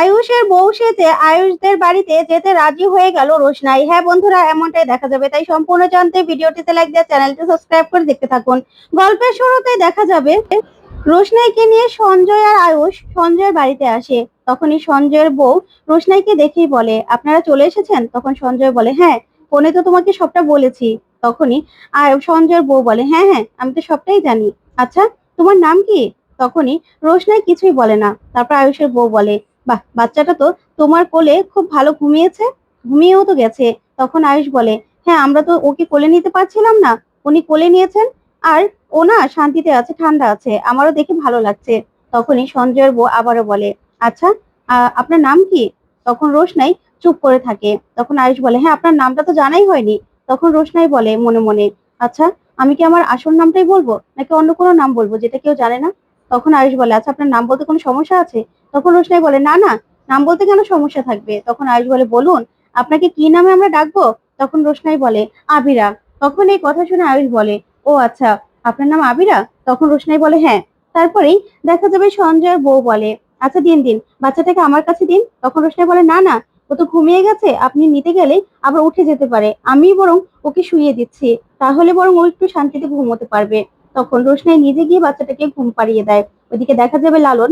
আয়ুষের বউ সেজে আয়ুষদের বাড়িতে যেতে রাজি হয়ে গেল রোশনাই। হ্যাঁ বন্ধুরা, এমনটাই দেখা যাবে। তাই সম্পূর্ণ জানতে ভিডিওটিতে লাইক দিয়ে চ্যানেলটি সাবস্ক্রাইব করে দেখতে থাকুন। গল্পের শুরুতেই দেখা যাবে, রোশনাইকে নিয়ে সঞ্জয় আর আয়ুষ সঞ্জয়ের বাড়িতে আসে। তখনই সঞ্জয়ের বউ রোশনাইকে দেখেই বলে, আপনারা চলে এসেছেন? তখন সঞ্জয় বলে হ্যাঁ ফোনে তো তোমাকে সবটা বলেছি। তখনই আর সঞ্জয়ের বউ বলে হ্যাঁ হ্যাঁ আমি তো সবটাই জানি। আচ্ছা তোমার নাম কি? তখনই রোশনাই কিছুই বলে না। তারপর আয়ুষের বউ বলে বাহ, বাচ্চাটা তো তোমার কোলে খুব ভালো ঘুমিয়েছে, ঘুমিয়েও তো গেছে। তখন আয়ুষ বলে হ্যাঁ আমরা তো ওকে কোলে নিতে পারছিলাম না, উনি কোলে নিয়েছেন আর ও না শান্তিতে আছে, ঠান্ডা আছে, আমারও দেখে ভালো লাগছে। তখনই সঞ্জয়ের বউ আবারও বলে আচ্ছা আপনার নাম কি? তখন রোশনাই চুপ করে থাকে। তখন আয়ুষ বলে হ্যাঁ আপনার নামটা তো জানাই হয়নি। তখন রোশনাই বলে মনে মনে আচ্ছা আমি কি আমার আসল নামটাই বলব, নাকি অন্য কোনো নাম বলব যেটা কেউ জানে না? তখন আয়ুষ বলে আচ্ছা আপনার নাম বলতে কোনো সমস্যা আছে? তখন রোশনাই বলে, না না, নাম বলতে কেন সমস্যা থাকবে? তখন আয়ুষ বলে, বলুন, আপনাকে কি নামে আমরা ডাকবো? তখন রোশনাই বলে, আবিরা। তখন এই কথা শুনে আয়ুষ বলে, ও আচ্ছা আপনার নাম আবিরা? তখন রোশনাই বলে হ্যাঁ। তারপরেই দেখা যাবে সঞ্জয়ের বউ বলে আচ্ছা দিন দিন, বাচ্চাটাকে আমার কাছে দিন। তখন রোশনাই বলে, না না, ও তো ঘুমিয়ে গেছে, আপনি নিতে গেলে আবার উঠে যেতে পারে। আমি বরং ওকে শুইয়ে দিচ্ছি, তাহলে বরং ও একটু শান্তিতে ঘুমোতে পারবে। তখন রোশনাই নিজে গিয়ে বাচ্চাটাকে ঘুম পাড়িয়ে দেয়। ওইদিকে দেখা যাবে লালন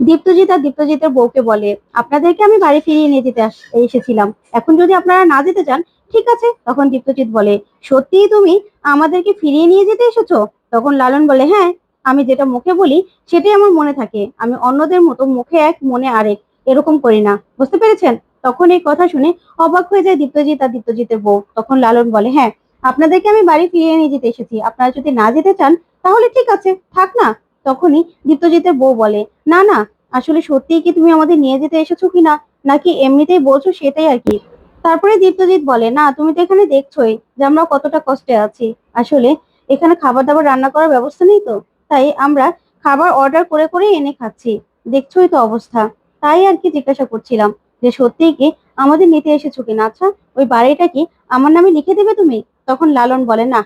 দীপ্তজিৎ আর দীপ্তজিতের বউকে বলে, আপনাদেরকে আমি বাড়ি ফিরিয়ে নিয়ে যেতে এসেছিলাম। এখন যদি আপনারা না যেতে চান, ঠিক আছে। তখন দীপ্তজিৎ বলে সত্যিই তুমি আমাদেরকে ফিরিয়ে নিয়ে যেতে এসেছ? তখন লালন বলে হ্যাঁ আমি যেটা মুখে বলি সেটাই আমার মনে থাকে। আমি অন্যদের মতো মুখে এক, মনে আরেক। এরকম করি না। বুঝতে পেরেছেন? তখন এই কথা শুনে অবাক হয়ে যায় দীপ্তজিৎ আর দীপ্তজিতের বউ। তখন লালন বলে হ্যাঁ আপনাদেরকে আমি বাড়ি ফিরিয়ে নিয়ে যেতে এসেছি। আপনারা যদি না যেতে চান, তাহলে ঠিক আছে, থাক না। তখনই দীপ্তজিতের বউ বলে, না না, আসলে সত্যিই কি তুমি আমাদের নিয়ে যেতে এসেছ কিনা? নাকি এমনিতেই বলছো সেটাই আর কি? তারপরে দীপ্তজিৎ বলে, না, তুমি তো এখানে দেখছোই যে আমরা কতটা কষ্টে আছি। আসলে এখানে খাবার দাবার রান্না করার ব্যবস্থা নেই তো? তাই আমরা খাবার অর্ডার করে করে এনে খাচ্ছি। দেখছোই তো অবস্থা। তাই আর কি জিজ্ঞাসা করছিলাম, যে সত্যিই কি আমাদের নিতে এসেছ কিনা? আচ্ছা ওই বাড়িটা কি আমার নামে লিখে দেবে তুমি? তখন লালন বলে, না,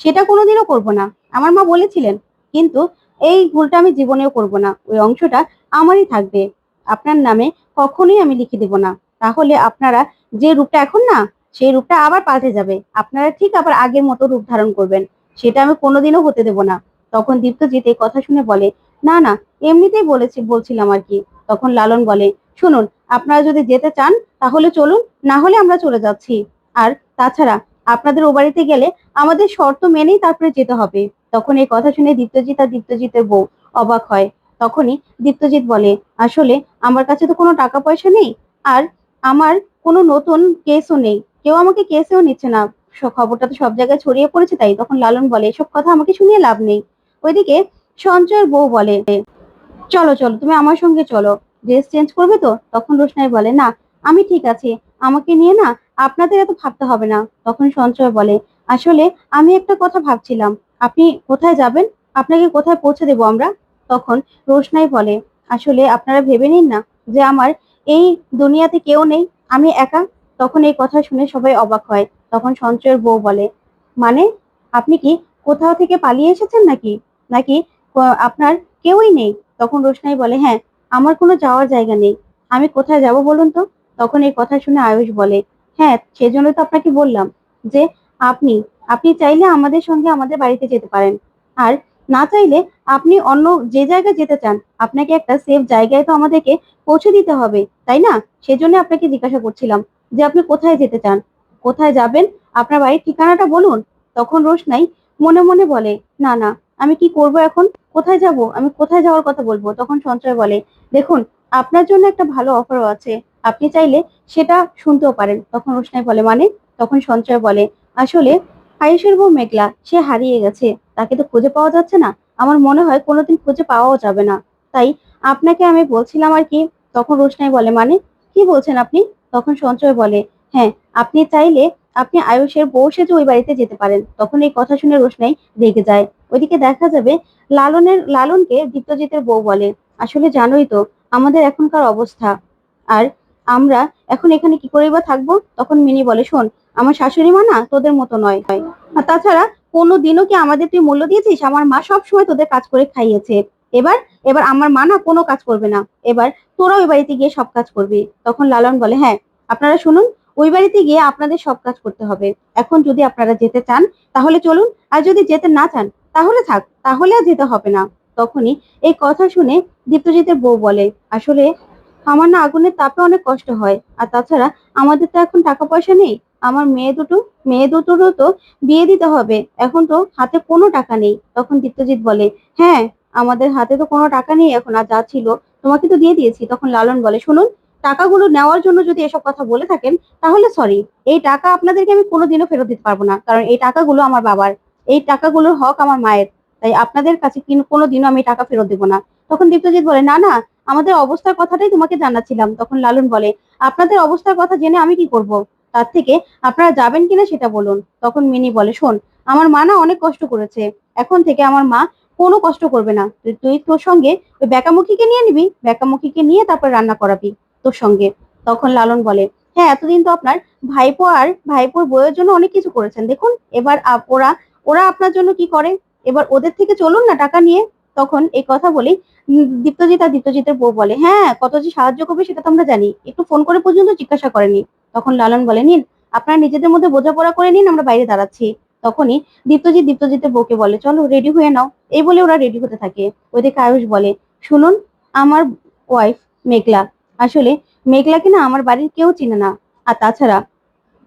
সেটা কোনোদিনও করব না। আমার মা বলেছিলেন, কিন্তু এই ভুলটা আমি জীবনেও করব না। ওই অংশটা আমারই থাকবে। আপনার নামে কখনোই আমি লিখে দেব না। তাহলে আপনারা যে রূপটা এখন না, সেই রূপটা আবার পাল্টে যাবে। আপনারা ঠিক আবার আগের মতো রূপ ধারণ করবেন। সেটা আমি কোনোদিনও হতে দেব না। তখন দীপ্তজিৎ এই কথা শুনে বলে, না না, এমনিতেই বলেছি, বলছিলাম আর কি। তখন লালন বলে, শুনুন, আপনারা যদি যেতে চান, তাহলে চলুন, না হলে আমরা চলে যাচ্ছি। আর তাছাড়া, আপনাদের ও বাড়িতে গেলে আমাদের শর্ত মেনেই তারপরে যেতে হবে। তখন এই কথা শুনে দীপ্তজিৎ আর দীপ্তজিতের বউ অবাক হয়। তখনই দীপ্তজিৎ বলে, আসলে আমার কাছে তো কোনো টাকা পয়সা নেই আর আমার কোনো নতুন কেসও নেই। কেউ আমাকে কেসেও নিচ্ছে না। খবরটা তো সব জায়গায় ছড়িয়ে পড়েছে তাই। তখন লালন বলে, এসব কথা আমাকে শুনিয়ে লাভ নেই। ওইদিকে সঞ্জয়ের বউ বলে, চলো চলো, তুমি আমার সঙ্গে চলো। ড্রেস চেঞ্জ করবে তো? তখন রোশনাই বলে, না, আমি ঠিক আছি। আমাকে নিয়ে না আপনাদের এত ভাবতে হবে না। তখন সঞ্চয় বলে, আসলে আমি একটা কথা ভাবছিলাম। আপনি কোথায় যাবেন? আপনাকে কোথায় পৌঁছে দেবো আমরা? তখন রোশনাই বলে, আসলে আপনারা ভেবে নিন না যে আমার এই দুনিয়াতে কেউ নেই, আমি একা? তখন এই কথা শুনে সবাই অবাক হয়। তখন সঞ্চয়ের বউ বলে মানে আপনি কি কোথাও থেকে পালিয়ে এসেছেন নাকি? নাকি আপনার কেউই নেই? তখন রোশনাই বলে হ্যাঁ আমার কোনো যাওয়ার জায়গা নেই। আমি কোথায় যাব বলুন তো? তখন এই কথা শুনে আয়ুষ বলে হ্যাঁ সেজন্য তো আপনাকে বললাম যে আপনি আপনি চাইলে আমাদের সঙ্গে আমাদের বাড়িতে যেতে পারেন। আর না চাইলে আপনি অন্য যে জায়গায় যেতে চান, আপনাকে একটা সেফ জায়গায় তো আমাদেরকে পৌঁছে দিতে হবে, তাই না? সেজন্য আপনাকে জিজ্ঞাসা করছিলাম যে আপনি কোথায় যেতে চান? কোথায় যাবেন? আপনার বাড়ির ঠিকানাটা বলুন। তখন রোশনাই মনে মনে বলে, না না, আমি কি করব এখন? কোথায় যাব? আমি কোথায় যাওয়ার কথা বলব? তখন সঞ্চয় বলে, দেখুন, আপনার জন্য একটা ভালো অফারও আছে। আপনি চাইলে সেটা শুনতেও পারেন। তখন রোশনাই বলে মানে? তখন সঞ্চয় বলে, আসলে আয়ুষের বউ মেঘলা, সে হারিয়ে গেছে। তাকে তো খুঁজে পাওয়া যাচ্ছে না। আমার মনে হয় কোনোদিন খুঁজে পাওয়াও যাবে না। তাই আপনাকে আমি বলছিলাম আর কি, তখন রোশনাই বলে মানে? কি বলছেন আপনি? তখন সঞ্চয় বলে হ্যাঁ আপনি চাইলে আপনি আয়ুষের বউ সেজে ওই বাড়িতে যেতে পারেন। তখন এই কথা শুনে রোশনাই রেগে যায়। ওইদিকে দেখা যাবে লালনের, লালনকে দীপ্তজিতের বউ বলে। আসলে জানোই তো আমাদের এখনকার অবস্থা। আর আমরা এখন এখানে কি করেই বা থাকব? তখন মিনি বলে, শোন, আমার শাশুড়ি মা না তোদের মতো নয়। আর তাছাড়া কোনো দিনও কি আমাদের তুই মূল্য দিয়েছিস? আমার মা সব সময় তোদের কাজ করে খাইয়েছে। এবার এবার আমার মা না কোনো কাজ করবে না। এবার তোরা ওই বাড়িতে গিয়ে সব কাজ করবি। তখন লালন বলে হ্যাঁ আপনারা শুনুন, ওই বাড়িতে গিয়ে আপনাদের সব কাজ করতে হবে। এখন যদি আপনারা যেতে চান, তাহলে চলুন, আর যদি যেতে না চান, তাহলে থাক, তাহলে আর যেতে হবে না। তখনই এই কথা শুনে দীপ্তজিতের বউ বলে, আসলে আমার না আগুনের তাপে অনেক কষ্ট হয়। আর তাছাড়া আমাদের তো এখন টাকা পয়সা নেই। আমার মেয়ে দুটো, মেয়ে দুটোরও তো বিয়ে দিতে হবে। এখন তো হাতে কোনো টাকা নেই, তখন দীপ্তজিৎ বলে। হ্যাঁ আমাদের হাতে তো কোনো টাকা নেই এখন, আর যা ছিল তোমাকে তো দিয়ে দিয়েছি, তখন লালন বলে। শুনুন, টাকাগুলো নেওয়ার জন্য যদি এসব কথা বলে থাকেন, তাহলে সরি এই টাকা আপনাদেরকে আমি কোনোদিনও ফেরত দিতে পারব না, কারণ এই টাকাগুলো আমার বাবার। এই টাকাগুলোর হক আমার মায়ের। তাই আপনাদের কাছে কিন- কোনোদিনও আমি টাকা ফেরত দেবো না। তখন দীপ্তজিৎ বলে, না না আমাদের অবস্থার কথাটাই তোমাকে জানাচ্ছিলাম। তখন লালন বলে, আপনাদের অবস্থার কথা জেনে আমি কি করব? তার থেকে আপনারা যাবেন কিনা সেটা বলুন। তখন মিনি বলে, শোন, আমার মা না অনেক কষ্ট করেছে। এখন থেকে আমার মা কোনো কষ্ট করবে না। তুই- তোর সঙ্গে ওই বেকামুখীকে নিয়ে নিবি বেকামুখীকে নিয়ে তারপর রান্না করাবি তোর সঙ্গে। তখন লালন বলে হ্যাঁ এতদিন তো আপনার ভাইপো আর ভাইপোর বইয়ের জন্য অনেক কিছু করেছেন। দেখুন, এবার ওরা ওরা আপনার জন্য কি করে? এবার ওদের থেকে চলুন না টাকা নিয়ে। তখন এই কথা বলি দীপ্তজিৎ আর দীপ্তজিতের বউ বলে হ্যাঁ কত যে সাহায্য করবে সেটা তো আমরা জানি। একটু ফোন করে পর্যন্ত জিজ্ঞাসা করেনি। তখন লালন বলে নিন আপনারা নিজেদের মধ্যে বোঝাপড়া করে নিন, আমরা বাইরে দাঁড়াচ্ছি। তখনই দীপ্তজিৎ দীপ্তজিতের বউকে বলে, চলো রেডি হয়ে নাও। এই বলে ওরা রেডি হতে থাকে। ওইদিকে আয়ুষ বলে, শুনুন, আমার ওয়াইফ মেঘলা। আসলে মেঘলাকে না আমার বাড়ির কেউ চিনে না। আর তাছাড়া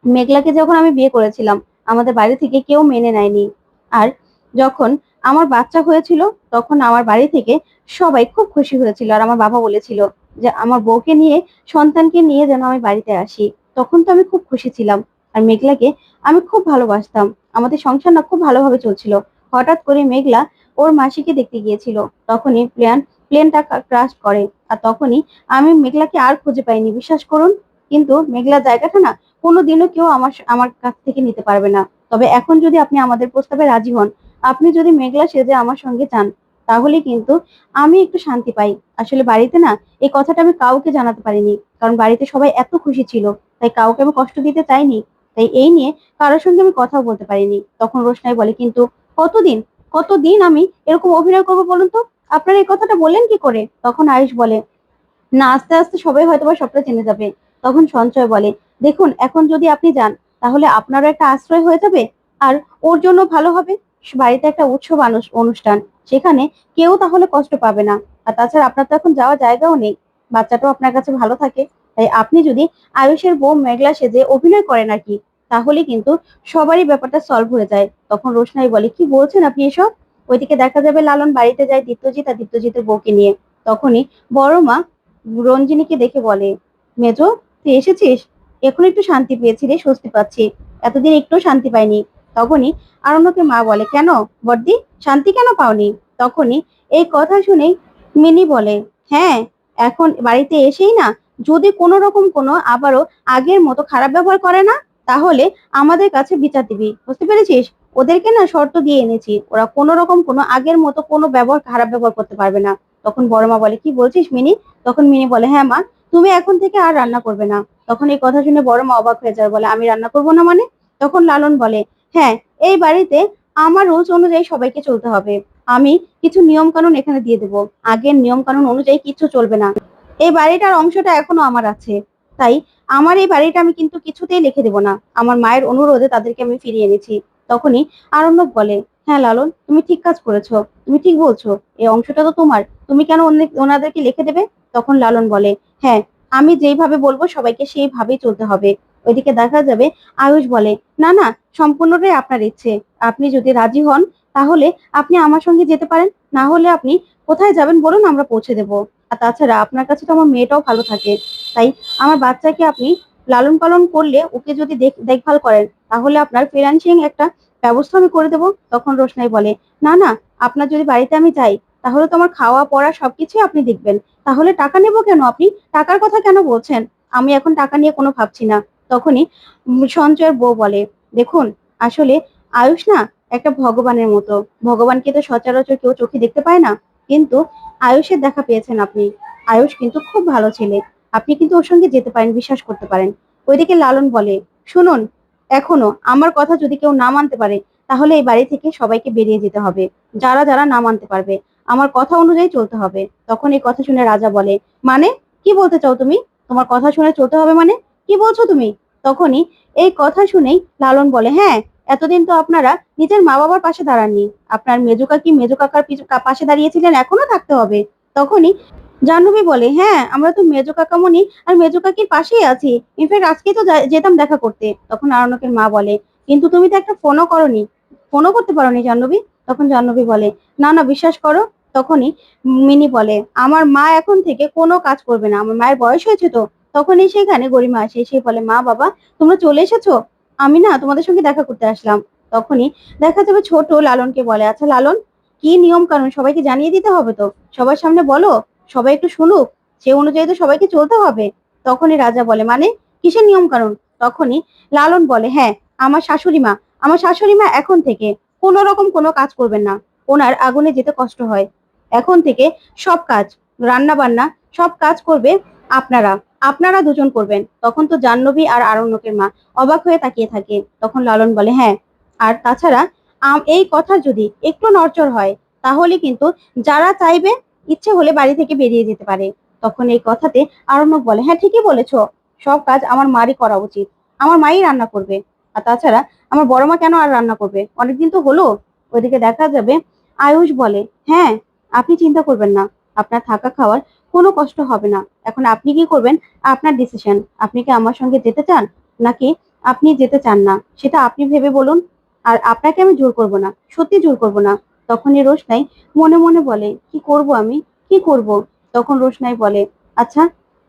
মেঘলাকে যখন আমি বিয়ে করেছিলাম, আমাদের বাড়ি থেকে কেউ মেনে নেয়নি। আর যখন আমার বাচ্চা হয়েছিল, তখন আমার বাড়ি থেকে সবাই খুব খুশি হয়েছিল আর আমার বাবা বলেছিল যে, আমার বউকে নিয়ে, সন্তানকে নিয়ে যেন আমি বাড়িতে আসি। তখন তো আমি খুব খুশি ছিলাম আর মেঘলাকে আমি খুব ভালোবাসতাম। আমাদের সংসার না খুব ভালোভাবে চলছিল। হঠাৎ করে মেঘলা ওর মাসিকে দেখতে গিয়েছিল। তখনই প্লেন প্লেনটা ক্রাশ করে আর তখনই আমি মেঘলাকে আর খুঁজে পাইনি। বিশ্বাস করুন, কিন্তু মেঘলা জায়গাটা না কোনোদিনও কেউ আমার আমার কাছ থেকে নিতে পারবে না। তবে এখন যদি আপনি আমাদের প্রস্তাবে রাজি হন আপনি যদি মেঘলা সেজে আমার সঙ্গে যান, তাহলে কিন্তু আমি একটু শান্তি পাই। আসলে বাড়িতে না, এই কথাটা আমি কাউকে জানাতে পারিনি, কারণ বাড়িতে সবাই এত খুশি ছিল, তাই কাউকে আমি কষ্ট দিতে চাইনি, তাই এই নিয়ে কারোর সঙ্গে আমি কথাও বলতে পারিনি। তখন রোশনাই বলে, কিন্তু কতদিন কতদিন আমি এরকম অভিনয় করব বলুন তো? আপনারা এই কথাটা বললেন কি করে? তখন আয়ুষ বলে, না, আস্তে আস্তে সবাই হয়তো বা সবটা চেনে যাবে। তখন সঞ্চয় বলে, দেখুন, এখন যদি আপনি যান, তাহলে আপনারও একটা আশ্রয় হয়ে যাবে, আর ওর জন্য ভালো হবে। বাড়িতে একটা উৎসব অনুষ্ঠান, সেখানে কেউ তাহলে কষ্ট পাবে না। আর তাছাড়া আপনার তো এখন যাওয়ার জায়গাও নেই, বাচ্চাটাও আপনার কাছে ভালো থাকে। তাই আপনি যদি আয়ুষের বউ মেঘলা সেজে অভিনয় করেন আর কি, তাহলে কিন্তু সবারই ব্যাপারটা সলভ হয়ে যায়। তখন রোশনাই বলে, কি বলছেন আপনি এসব? ওইদিকে দেখা যাবে লালন বাড়িতে যায় দীপ্তজিৎ আর দীপ্তজিতের বউকে নিয়ে। তখনই বড় মা রঞ্জিনীকে দেখে বলে, মেজো, তুই এসেছিস? এখন একটু শান্তি পেয়েছি রে, স্বস্তি পাচ্ছি। এতদিন একটু শান্তি পাইনি। তখনই আরণ্যকে মা বলে, কেন বর্দি শান্তি কেন পাওনি? তখনই এই কথা শুনেই মিনি বলে হ্যাঁ এখন বাড়িতে এসেই না, যদি কোনো রকম কোনো আবারও আগের মতো খারাপ ব্যবহার করে না, তাহলে আমাদের কাছে বিচার দিবি। বুঝতে পেরেছিস? ওদেরকে না শর্ত দিয়ে এনেছি, ওরা কোনো রকম কোনো আগের মতো কোনো ব্যবহার, খারাপ ব্যবহার করতে পারবে না। তখন বড় মা বলে, কি বলছিস মিনি? তখন মিনি বলে হ্যাঁ মা, তুমি এখন থেকে আর রান্না করবে না। তখন এই কথা শুনে বড় মা অবাক হয়ে যায়, বলে, আমি রান্না করব না মানে? তখন লালন বলে হ্যাঁ এই বাড়িতে আমার রুলস অনুযায়ী সবাইকে চলতে হবে। আমি কিছু নিয়ম কানুন এখানে দিয়ে দেবো। আগের নিয়ম কানুন অনুযায়ী কিছু চলবে না। এই বাড়িটার অংশটা এখনও আমার আছে। তাই আমার এই বাড়িটা আমি কিন্তু কিছুতেই লিখে দেবো না। আমার মায়ের অনুরোধে তাদেরকে আমি ফিরিয়ে এনেছি। তখনই আরণ্যক বলে হ্যাঁ লালন, তুমি ঠিক কাজ করেছ। তুমি ঠিক বলছো। এই অংশটা তো তোমার। তুমি কেন ওনাদেরকে লিখে দেবে? তখন লালন বলে হ্যাঁ আমি যেইভাবে বলব সবাইকে সেইভাবেই চলতে হবে। ওইদিকে দেখা যাবে আয়ুষ বলে, না না, সম্পূর্ণটাই আপনার ইচ্ছে। আপনি যদি রাজি হন, তাহলে আপনি আমার সঙ্গে যেতে পারেন। না হলে আপনি কোথায় যাবেন বলুন, আমরা পৌঁছে দেব। আর তাছাড়া আপনার কাছে তো আমার মেয়েটাও ভালো থাকে। তাই আমার বাচ্চাকে আপনি লালন পালন করলে ওকে যদি দেখ- দেখভাল করেন, তাহলে আপনার ফিনান্সিয়াল একটা ব্যবস্থা আমি করে দেবো। তখন রোশনাই বলে, না না, আপনার যদি বাড়িতে আমি যাই, তাহলে তো আমার খাওয়া, পড়া সবকিছুই আপনি দেখবেন। তাহলে টাকা নেব কেন? আপনি টাকার কথা কেন বলছেন? আমি এখন টাকা নিয়ে কোনো ভাবছি না। তখনই সঞ্জয়ের বউ বলে, দেখুন, আসলে আয়ুষ না একটা ভগবানের মতো। ভগবানকে তো সচরাচর কেউ চোখে দেখতে পায় না। কিন্তু আয়ুষের দেখা পেয়েছেন আপনি। আয়ুষ কিন্তু খুব ভালো ছেলে। আপনি কিন্তু ওর সঙ্গে যেতে পারেন, বিশ্বাস করতে পারেন। ওইদিকে লালন বলে, শুনুন, এখনও আমার কথা যদি কেউ না মানতে পারে, তাহলে এই বাড়ি থেকে সবাইকে বেরিয়ে যেতে হবে। যারা যারা না মানতে পারবে, আমার কথা অনুযায়ী চলতে হবে। তখন এই কথা শুনে রাজা বলে মানে? কি বলতে চাও তুমি? তোমার কথা শুনে চলতে হবে মানে? কি বলছো তুমি? তখনই এই কথা শুনেই লালন বলে হ্যাঁ এতদিন তো আপনারা নিজের মা বাবার পাশে দাঁড়াননি। আপনার মেজো কাকি, মেজো কাকার পাশে দাঁড়িয়েছিলেন, এখনও থাকতে হবে। তখনই জাহ্নবী বলে হ্যাঁ আমরা তো মেজো কাকামণি আর মেজো কাকির পাশেই আছি। ইনফ্যাক্ট আজকে তো যেতাম দেখা করতে। তখন আরণকের মা বলে, কিন্তু তুমি তো একটা ফোনও করনি। ফোনও করতে পারোনি জাহ্নবী? তখন জাহ্নবী বলে, না না, বিশ্বাস করো। তখনই মিনি বলে, আমার মা এখন থেকে কোনো কাজ করবে না। আমার মায়ের বয়স হয়েছে তো। তখনই সেখানে গরিমা আসে, সে বলে, মা, বাবা, তোমরা চলে এসেছ? আমি না তোমাদের সঙ্গে দেখা করতে আসলাম। তখনই দেখা যাবে ছোট লালনকে বলে আচ্ছা লালন, কি নিয়ম কানুন সবাইকে জানিয়ে দিতে হবে তো? সবার সামনে বলো, সবাই একটু শুনুক, সে অনুযায়ী তো সবাইকে চলতে হবে। তখনই রাজা বলে মানে কিসের নিয়ম কানুন তখনই লালন বলে হ্যাঁ আমার শাশুড়ি মা, আমার শাশুড়ি মা এখন থেকে কোনো রকম কোনো কাজ করবেন না, ওনার আগুনে যেতে কষ্ট হয়। এখন থেকে সব কাজ রান্না বান্না সব কাজ করবে আপনারা। আপনারা দুজন করবেন। তখন তো জাহ্নবী আর আরণ্যকের মা অবাক হয়ে তাকিয়ে থাকে। তখন লালন বলে হ্যাঁ আর তাছাড়া এই কথা যদি একটু নড়চড় হয়, তাহলে কিন্তু যারা চাইবে ইচ্ছে হলে বাড়ি থেকে বেরিয়ে যেতে পারে। তখন এই কথাতে আরণ্যক বলে হ্যাঁ ঠিকই বলেছ। সব কাজ আমার মারই করা উচিত। আমার মাই রান্না করবে। আর তাছাড়া আমার বড় মা কেন আর রান্না করবে? অনেকদিন তো হলো। ওইদিকে দেখা যাবে আয়ুষ বলে হ্যাঁ আপনি চিন্তা করবেন না। আপনার থাকা খাওয়ার কোনো কষ্ট হবে না। এখন আপনি কি করবেন? আপনার ডিসিশন আপনি কি আমার সঙ্গে যেতে চান? নাকি আপনি যেতে চান না? সেটা আপনি ভেবে বলুন। আর আপনাকে আমি জোর করব না। সত্যি জোর করব না। তখনই রোশনাই মনে মনে বলে, কি করব আমি? কি করব? তখন রোশনাই বলে আচ্ছা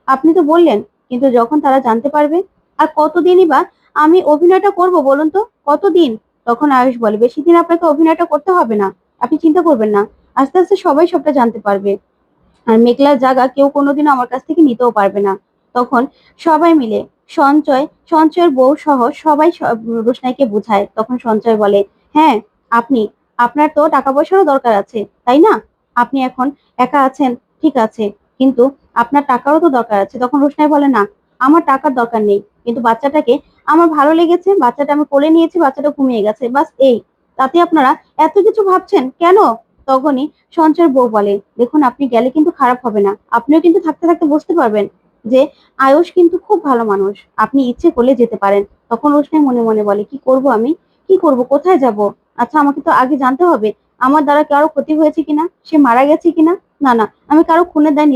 আপনি তো বললেন, কিন্তু যখন তারা জানতে পারবে, আর কতদিনই বা আমি অভিনয়টা করব বলুন তো? কতদিন? তখন আয়ুষ বলে, বেশি দিন আপনাকে অভিনয়টা করতে হবে না। আপনি চিন্তা করবেন না। আস্তে আস্তে সবাই সবটা জানতে পারবে। আর মেঘলার জায়গা কেউ কোনোদিনও আমার কাছ থেকে নিতেও পারবে না। তখন সবাই মিলে সঞ্চয়, সঞ্চয়ের বউ সহ সবাই রোশনাইকে বুঝায়। তখন সঞ্চয় বলে হ্যাঁ আপনি, আপনার তো টাকা পয়সারও দরকার আছে, তাই না? আপনি এখন একা আছেন, ঠিক আছে, কিন্তু আপনার টাকারও তো দরকার আছে। তখন রোশনাই বলে, না, আমার টাকার দরকার নেই, কিন্তু বাচ্চাটাকে আমার ভালো লেগেছে, বাচ্চাটা আমি কোলে নিয়েছি, বাচ্চাটা ঘুমিয়ে গেছে, বাস এই, তাতে আপনারা এত কিছু ভাবছেন কেন? তখনই সঞ্চয়ের বউ বলে, দেখুন, আপনি গেলে কিন্তু খারাপ হবে না। আপনিও কিন্তু থাকতে থাকতে বুঝতে পারবেন যে আয়ুষ কিন্তু খুব ভালো মানুষ। আপনি ইচ্ছে করলে যেতে পারেন। তখন রোশনাই মনে মনে বলে, কি করব আমি? কি করব? কোথায় যাব? আচ্ছা আমাকে তো আগে জানতে হবে। আমার দ্বারা কারও ক্ষতি হয়েছে কিনা? সে মারা গেছে কিনা? না না, আমি কারও খুনে দায়